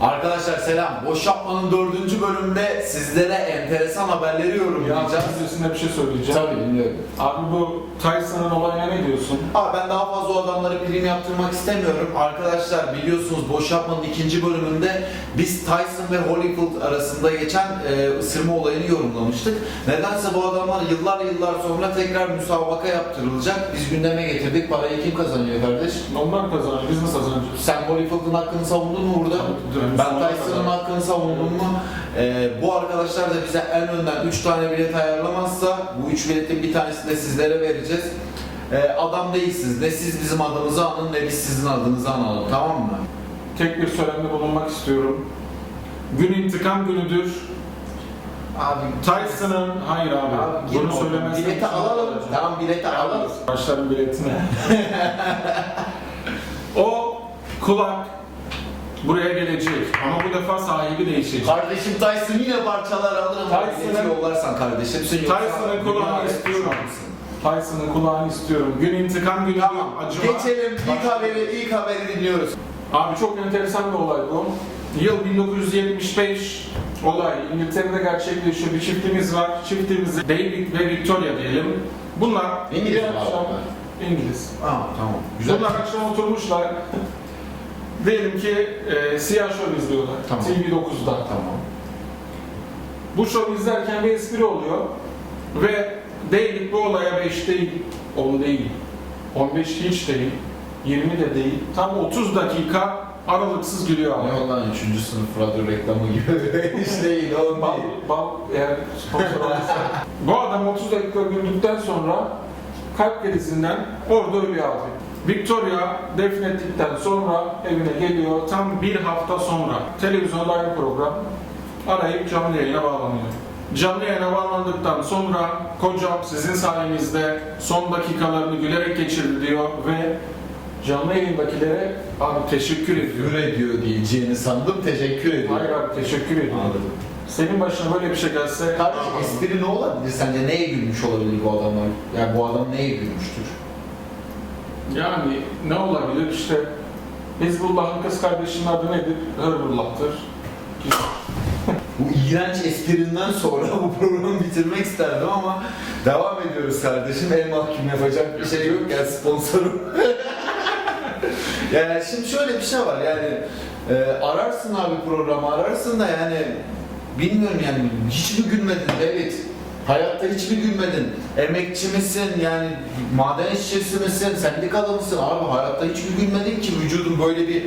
Arkadaşlar selam. Boş yapmanın dördüncü bölümünde sizlere enteresan haberleri Ya yorumlayacağız. öncesinde bir şey söyleyeceğim. Tabii dinliyorum. Abi bu Tyson'ın olayına ne diyorsun? Abi ben daha fazla o adamları prim yaptırmak istemiyorum. Arkadaşlar biliyorsunuz Boş Yapmanın ikinci bölümünde biz Tyson ve Holyfield arasında geçen e, ısırma olayını yorumlamıştık. Nedense bu adamlar yıllar yıllar sonra tekrar müsabaka yaptırılacak. Biz gündeme getirdik. Parayı kim kazanıyor kardeş? Onlar kazanıyor, biz nasıl kazanacağız? Sen Holyfield'ın hakkını savundun mu burada? Ben Tyson'ın kazandım. hakkını savundum mu? Ee, bu arkadaşlar da bize en önden 3 tane bilet ayarlamazsa bu 3 biletin bir tanesini de sizlere vereceğiz. Ee, adam değilsiniz. Ne siz bizim adımızı anın ne biz sizin adınızı analım. Tamam mı? Tek bir söylemde bulunmak istiyorum. Gün intikam günüdür. Abi Tyson'ın, hayır abi, Abi, bunu söylemezsen... Bileti alalım. Tamam bileti alalım. Başların biletine. o kulak buraya gelecek ama bu defa sahibi değişecek. Kardeşim Tyson yine parçalar alırım. Bileti yollarsan kardeşimsin. yoksa Tyson'ın kulağını istiyorum. Tyson'ın kulağını istiyorum. Gün intikam günüdür. Tamam. Acıma. Geçelim. İlk haberi, ilk haberi dinliyoruz. Abi çok enteresan bir olay bu. Yıl 1975 olay İngiltere'de gerçekleşiyor. Bir çiftimiz var. Çiftimizi David ve Victoria diyelim. Bunlar İngiliz? İngiliz. Aa, tamam. Güzel. Bunlar akşam oturmuşlar. Diyelim ki e, siyah şov izliyorlar. Tamam. TV9'da. Tamam. Bu şovu izlerken bir espri oluyor. Ve David bu olaya 5 değil, 10 değil, 15 hiç değil, 20 de değil. Tam 30 dakika aralıksız gülüyor abi. Ne olan 3. sınıf radyo reklamı gibi işte değil oğlum Bal, değil. bal eğer sponsor olursa. Bu adam 30 dakika güldükten sonra kalp krizinden orada ölüyor abi. Victoria defnettikten sonra evine geliyor. Tam bir hafta sonra televizyonda aynı program arayıp canlı yayına bağlanıyor. Canlı yayına bağlandıktan sonra kocam sizin sayenizde son dakikalarını gülerek geçirdi diyor ve canlı yayındakilere abi teşekkür ediyor. Küfür ediyor diyeceğini sandım teşekkür ediyor. Hayır abi teşekkür ediyor. Anladım. Senin başına böyle bir şey gelse Kardeş espri ne olabilir sence? Neye gülmüş olabilir bu adamlar? Yani bu adam neye gülmüştür? Yani ne olabilir işte Hizbullah'ın kız kardeşinin adı nedir? Hırbullah'tır. Bu iğrenç esprinden sonra bu programı bitirmek isterdim ama devam ediyoruz kardeşim. El mahkum yapacak bir şey yok yani sponsorum. yani şimdi şöyle bir şey var yani e, ararsın abi programı ararsın da yani bilmiyorum yani hiç mi gülmedin David? Hayatta hiç mi gülmedin? Emekçi misin yani maden işçisi misin? Sendikalı mısın? Abi hayatta hiç mi gülmedin ki vücudun böyle bir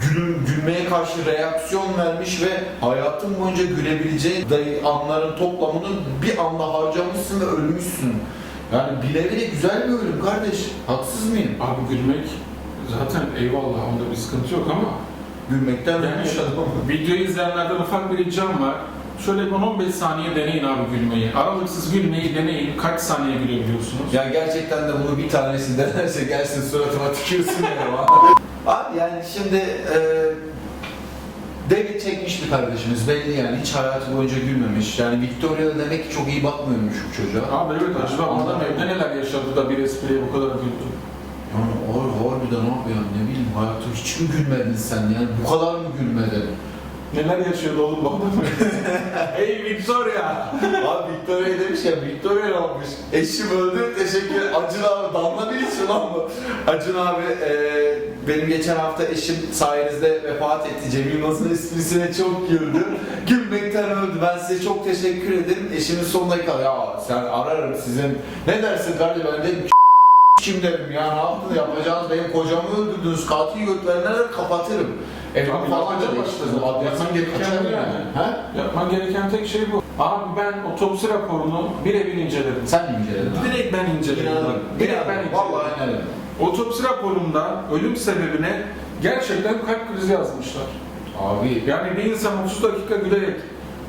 gül, gülmeye karşı reaksiyon vermiş ve hayatın boyunca gülebileceğin day- anların toplamını bir anda harcamışsın ve ölmüşsün. Yani bile bile güzel bir ölüm kardeş. Haksız mıyım? Abi gülmek zaten eyvallah onda bir sıkıntı yok ama Gülmekten yani ölmüş adam. videoyu izleyenlerden ufak bir ricam var. Şöyle bir 15 saniye deneyin abi gülmeyi. Aralıksız gülmeyi deneyin. Kaç saniye gülebiliyorsunuz? Ya gerçekten de bunu bir tanesi denerse gelsin suratıma tükürsün ya. Abi yani şimdi e, David çekmiş bir kardeşimiz belli yani hiç hayatı boyunca gülmemiş. Yani Victoria demek ki çok iyi bakmıyormuş bu çocuğa. Abi evet acaba adam evde neler yaşadı da bir espriye bu kadar güldü? Yani or, harbiden abi ya ne bileyim hayatı hiç mi gülmedin sen yani bu kadar mı gülmedin? Neler yaşıyordu oğlum bu adam? Hey Victoria! abi Victoria demiş ya Victoria ne yapmış? Eşim öldü teşekkür Acun abi damla bir için lan bu. Acun abi e, benim geçen hafta eşim sayenizde vefat etti. Cem Yılmaz'ın esprisine çok güldü. Gülmekten öldü. Ben size çok teşekkür ederim. Eşimin son dakika ya sen ararım sizin. Ne dersin kardeşim ben dedim kim dedim ya ne yaptınız yapacağınız benim kocamı öldürdünüz katil götürenleri kapatırım. Evimi Tabii, falan yapacak da başta değiştirdim. zaten. Adresim Yapman gereken kaçarım bu yani. yani. Ha? Yapman gereken tek şey bu. Abi ben otopsi raporunu birebir inceledim. Sen mi inceledin abi? Direkt ben inceledim. İnanırım. Direkt ben inceledim. Vallahi inanırım. Otopsi raporunda ölüm sebebine gerçekten kalp krizi yazmışlar. Abi Yani bir insan 30 dakika gülerek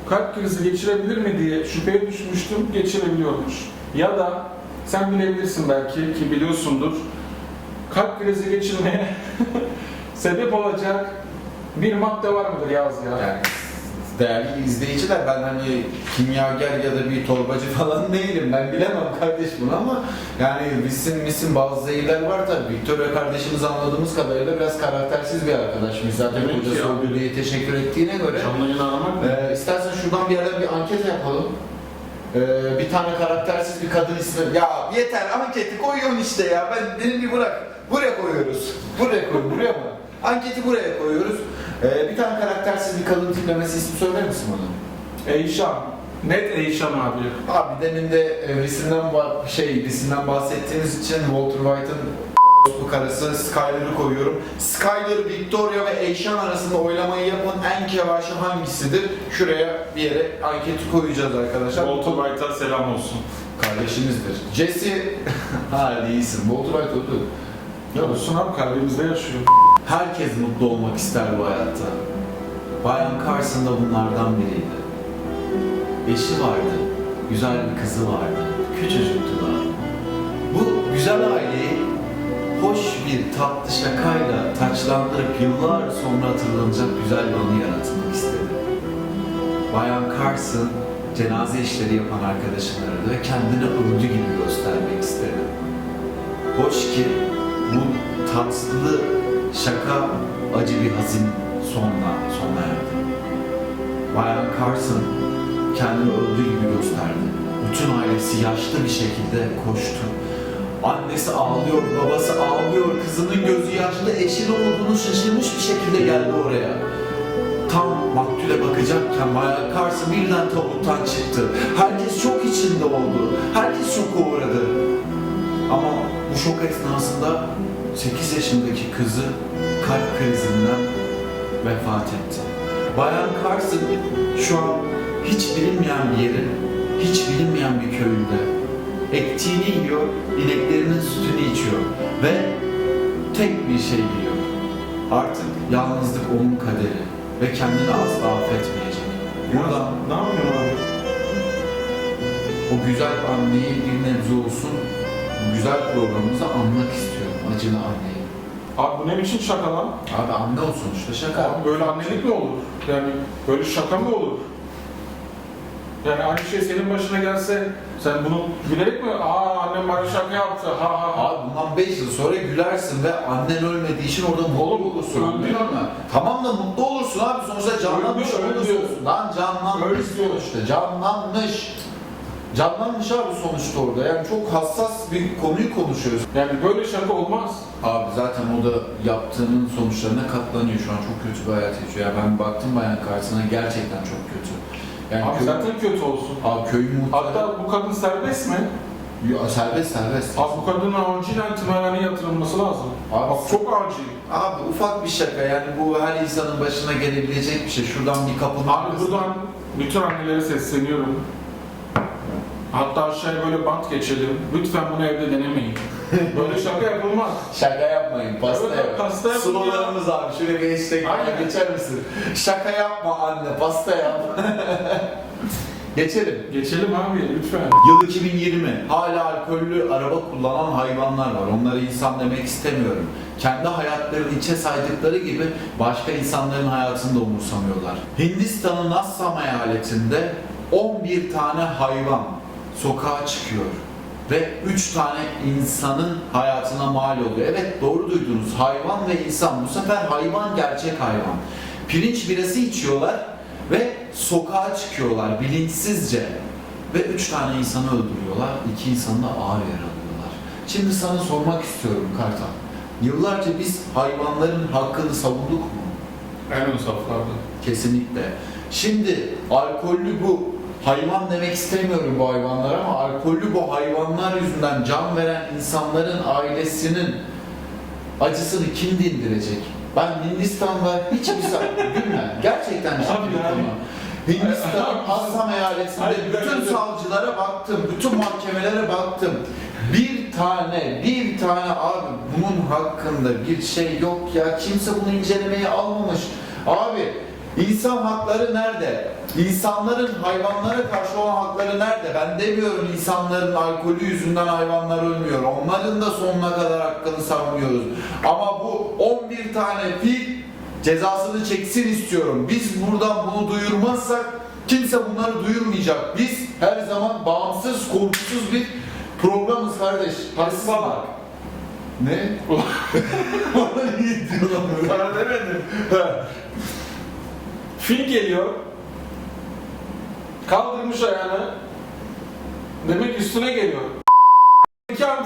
kalp krizi geçirebilir mi diye şüpheye düşmüştüm, geçirebiliyormuş. Ya da sen bilebilirsin belki ki biliyorsundur, kalp krizi geçirmeye sebep olacak bir madde var mıdır yaz ya? yani değerli izleyiciler ben hani kimyager ya da bir torbacı falan değilim. Ben bilemem kardeş bunu ama yani misin misin bazı zehirler var tabii. Victoria kardeşimiz anladığımız kadarıyla biraz karaktersiz bir arkadaşmış. Zaten Demek ki kocası ya. oldu diye teşekkür ettiğine göre. Canlı yayın aramak mı? Ee, istersen şuradan bir yerden bir anket yapalım. Ee, bir tane karaktersiz bir kadın ismi. Ya yeter anketi koyuyorsun işte ya. Ben dedim bir bırak. Buraya koyuyoruz. Buraya koy. Buraya mı? Anketi buraya koyuyoruz. Ee, bir tane karaktersiz bir kadın tiplemesi ismi söyler misin bana? Eyşan. Net Eyşan abi. Abi demin de e, resimden şey resimden bahsettiğiniz için Walter White'ın bu karısı Skyler'ı koyuyorum. Skyler, Victoria ve Eşan arasında oylamayı yapan en kevaşı hangisidir? Şuraya bir yere anketi koyacağız arkadaşlar. Walter White'a selam olsun. Kardeşimizdir. Jesse, hadi iyisin. Walter White oldu. Ya olsun abi kalbimizde yaşıyor. Herkes mutlu olmak ister bu hayatta. Bayan Carson da bunlardan biriydi. Eşi vardı, güzel bir kızı vardı, küçücüktü daha. Bu güzel aileyi hoş bir tatlı şakayla taçlandırıp yıllar sonra hatırlanacak güzel bir anı yaratmak istedi. Bayan Carson cenaze işleri yapan arkadaşını ve kendini öldü gibi göstermek istedi. Hoş ki bu tatlı şaka acı bir hazin sonla sona erdi. Bayan Carson kendini öldüğü gibi gösterdi. Bütün ailesi yaşlı bir şekilde koştu. Annesi ağlıyor, babası ağlıyor, kızının gözü yaşlı, eşinin olduğunu şaşırmış bir şekilde geldi oraya. Tam maktule bakacakken Bayan Carson birden tabuttan çıktı. Herkes çok içinde oldu. Herkes şoka uğradı. Ama bu şok esnasında 8 yaşındaki kızı kalp krizinden vefat etti. Bayan Carson şu an hiç bilinmeyen bir yerin, hiç bilinmeyen bir köyünde ektiğini yiyor, ineklerinin sütünü içiyor ve tek bir şey biliyor. Artık yalnızlık onun kaderi ve kendini asla affetmeyecek. Buradan Ne yapıyorsun abi? o güzel anneyi bir nebze olsun güzel programımıza anmak istiyorum. Acılı anneyi. Abi bu ne biçim şaka lan? Abi anne o sonuçta şaka. Abi böyle annelik mi olur? Yani böyle şaka mı olur? Yani aynı şey senin başına gelse sen bunu bilerek mi? Aa annem bana şaka yaptı. Ha ha ha. Abi bundan 5 yıl sonra gülersin ve annen ölmediği için orada mutlu Oğlum, olursun. öldü mı? Tamam da mutlu olursun abi sonuçta canlanmış Öldü, öldü. olursun. Lan canlanmış Öldü. sonuçta canlanmış. Canlanmış abi sonuçta orada yani çok hassas bir konuyu konuşuyoruz. Yani böyle şaka olmaz. Abi zaten o da yaptığının sonuçlarına katlanıyor şu an çok kötü bir hayat yaşıyor. Ya ben baktım bayan karşısına gerçekten çok kötü. Yani Abi köy- zaten kötü olsun. Abi köyün muhtarı... Hatta bu kadın serbest mi? Ya, serbest serbest. Abi bu kadının acilen tımarhaneye yatırılması lazım. Abi, Bak çok acil. abi ufak bir şaka yani bu her insanın başına gelebilecek bir şey. Şuradan bir kapının Abi arkasına- buradan bütün annelere sesleniyorum. Hatta aşağıya böyle bant geçelim. Lütfen bunu evde denemeyin. Böyle şaka yapılmaz. Şaka yapmayın, pasta Evet, yapın. pasta yapın Sloganımız abi, şöyle bir hashtag Aynen. geçer misin? Şaka yapma anne, pasta yap. Geçelim. Geçelim abi lütfen. Yıl 2020. Hala alkollü araba kullanan hayvanlar var. Onlara insan demek istemiyorum. Kendi hayatlarını içe saydıkları gibi başka insanların hayatını da umursamıyorlar. Hindistan'ın Assam eyaletinde 11 tane hayvan sokağa çıkıyor ve 3 tane insanın hayatına mal oluyor. Evet doğru duydunuz. Hayvan ve insan. Bu sefer hayvan gerçek hayvan. Pirinç birası içiyorlar ve sokağa çıkıyorlar bilinçsizce. Ve üç tane insanı öldürüyorlar, iki insanı da ağır yaralıyorlar. Şimdi sana sormak istiyorum Kartal. Yıllarca biz hayvanların hakkını savunduk mu? En ön saflarda. Kesinlikle. Şimdi alkollü bu hayvan demek istemiyorum bu hayvanlara ama alkollü bu hayvanlar yüzünden can veren insanların ailesinin acısını kim dindirecek? Ben Hindistan'da hiçbir zaman gülme. Gerçekten ciddi konu. Hindistan Assam eyaletinde Hayır, bütün ben- savcılara baktım, bütün mahkemelere baktım. Bir tane, bir tane abi bunun hakkında bir şey yok ya. Kimse bunu incelemeye almamış. Abi insan hakları nerede? İnsanların hayvanlara karşı olan hakları nerede? Ben demiyorum insanların alkolü yüzünden hayvanlar ölmüyor. Onların da sonuna kadar hakkını savunuyoruz. Ama bu 11 tane fil cezasını çeksin istiyorum. Biz buradan bunu duyurmazsak kimse bunları duyurmayacak. Biz her zaman bağımsız, korkusuz bir programız kardeş. Baba. bak. Ne? Bana iyi diyorlar. Sana demedim. Fil geliyor. Kaldırmış ayağını. Demek üstüne geliyor.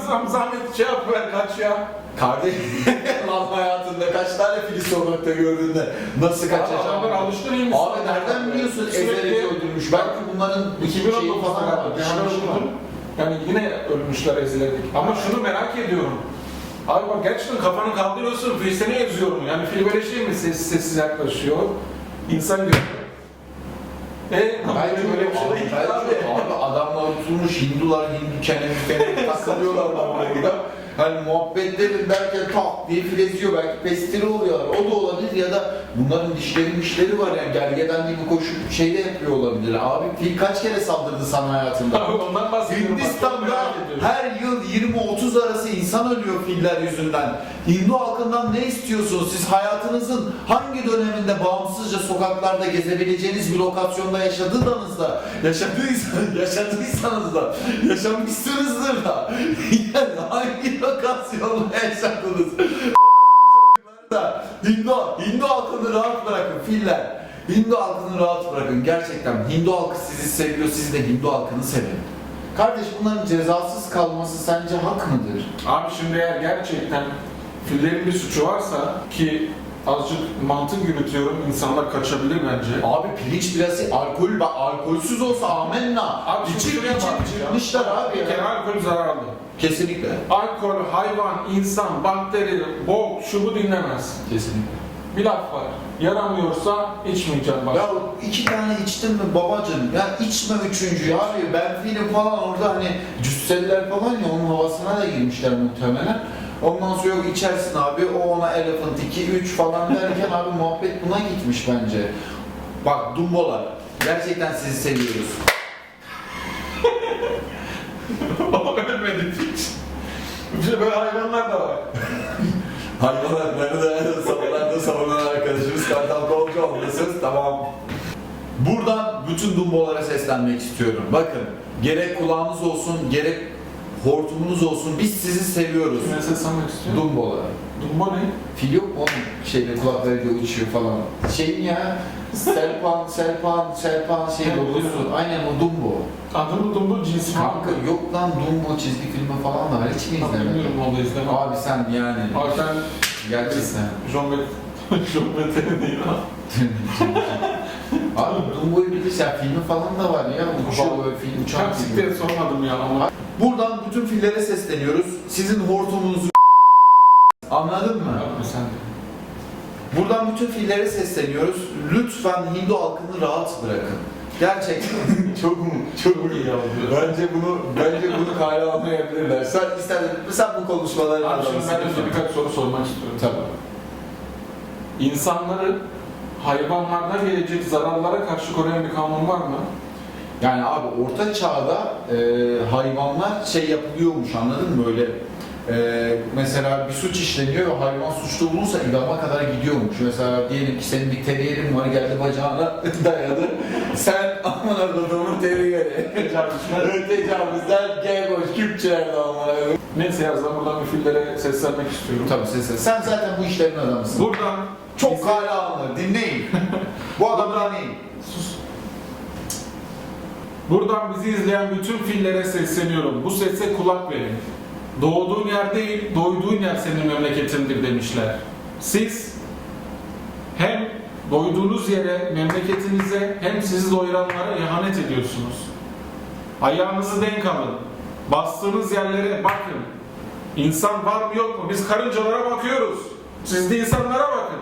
Zam zahmet şey yapıver kaç ya. Kardeş, lan hayatında kaç tane fili sokakta gördün de nasıl kaç Abi adamlar yaşam? alıştırayım Abi nereden biliyorsun ezerek öldürmüş? Belki bunların bir şeyi 2019'da falan okudum. Yani yine ölmüşler ezilerek. Ama şunu merak ediyorum. Abi bak gerçekten kafanı kaldırıyorsun, fil seni eziyor mu? Yani fil böyle şey mi sessiz sessiz yaklaşıyor? İnsan görüyor. E, Bence böyle bir şey değil bence abi. adamlar oturmuş Hindular Hindu kenef kenef takılıyorlar burada. Hani muhabbetlerin derken tak diye fileziyor belki pestiri oluyorlar. O da olabilir ya da bunların dişleri mişleri var yani gergeden gibi koşup şey de yapıyor olabilir. Abi fil kaç kere saldırdı sana hayatında? Abi ondan bahsediyorum. Hindistan'da her yıl 20-30 arası insan ölüyor filler yüzünden. Hindu halkından ne istiyorsunuz? Siz hayatınızın hangi döneminde bağımsızca sokaklarda gezebileceğiniz bir lokasyonda yaşadıysanız da, yaşadıysanız, yaşadıysanız da, yaşamışsınızdır da, yani hangi lokasyonda yaşadınız? Da Hindu, Hindu halkını rahat bırakın filler. Hindu halkını rahat bırakın. Gerçekten Hindu halkı sizi seviyor, siz de Hindu halkını sevin. Kardeş bunların cezasız kalması sence hak mıdır? Abi şimdi eğer gerçekten fillerin bir suçu varsa ki azıcık mantık yürütüyorum insanlar kaçabilir bence. Abi pirinç birası alkol bak alkolsüz olsa amenna. Abi bak ya. çıkmışlar abi Bir kere alkol zararlı. Kesinlikle. Alkol, hayvan, insan, bakteri, bok, şu bu dinlemez. Kesinlikle. Bir laf var. Yaramıyorsa içmeyeceğim bak. Ya iki tane içtin mi babacım? Ya içme üçüncüyü abi. Ben film falan orada hani cüsseliler falan ya onun havasına da girmişler muhtemelen. Ondan sonra yok içersin abi o ona Elephant 2 3 falan derken abi muhabbet buna gitmiş bence. Bak Dumbolar gerçekten sizi seviyoruz. Ölmedik de böyle hayvanlar da var. Hayvanlar nerede savunlarda savunan arkadaşımız Kartal Kolcu olmasınız tamam. Buradan bütün Dumbolara seslenmek istiyorum. Bakın gerek kulağınız olsun gerek hortumunuz olsun biz sizi seviyoruz. Kime seslenmek istiyorum? Dumbolara. Dumbo ne? Fil yok mu onun şeyde kulaklarıyla uçuyor falan. Şeyin ya Serpan, Serpan, Serpan şey Evet, logosu. biliyorum. Aynen o Dumbo. Adı mı Dumbo cinsi Kanka yok lan Dumbo çizgi filmi falan da var. Hiç mi Tam izlemedin? Bilmiyorum onu da izlemem. Abi sen yani Abi sen gerçekten. John Bet John Better'in değil ha. Abi Dumbo'yu bilirsin ya filmi falan da var ya. Uçuyor böyle film uçan Çok film. siktir sormadım ya ama. Buradan bütün fillere sesleniyoruz. Sizin hortumunuzu Anladın mı? Abi sen de. Buradan bütün fillere sesleniyoruz. Lütfen Hindu halkını rahat bırakın. Gerçekten çok çok iyi oldu. Bence bunu bence bunu kale almayabilirler. Sen istersen sen bu konuşmaları Abi şimdi ben önce birkaç soru sormak istiyorum. Tabii. İnsanları hayvanlardan gelecek zararlara karşı koruyan bir kanun var mı? Yani abi orta çağda e, hayvanlar şey yapılıyormuş anladın mı böyle e, mesela bir suç işleniyor ve hayvan suçlu olursa idama kadar gidiyormuş. Mesela diyelim ki senin bir teriyerin var geldi bacağına dayadı. Sen aman adamın teriyeri. Tecavüzler. Gel boş Kürtçeler de aman. Neyse ya ben buradan bir fillere seslenmek istiyorum. Tabii sen, sen, sen zaten bu işlerin adamısın. Buradan Çok kale alınır dinleyin. bu adamı dinleyin. Sus. Buradan bizi izleyen bütün fillere sesleniyorum. Bu sese kulak verin. Doğduğun yer değil, doyduğun yer senin memleketindir demişler. Siz hem doyduğunuz yere, memleketinize hem sizi doyuranlara ihanet ediyorsunuz. Ayağınızı denk alın. Bastığınız yerlere bakın. İnsan var mı yok mu? Biz karıncalara bakıyoruz. Siz de insanlara bakın.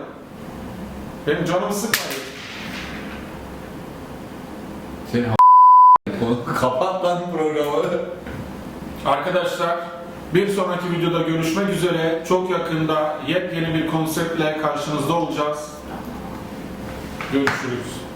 Benim canımı sıkmayın. Seni Kapat lan programı. Arkadaşlar bir sonraki videoda görüşmek üzere. Çok yakında yepyeni bir konseptle karşınızda olacağız. Görüşürüz.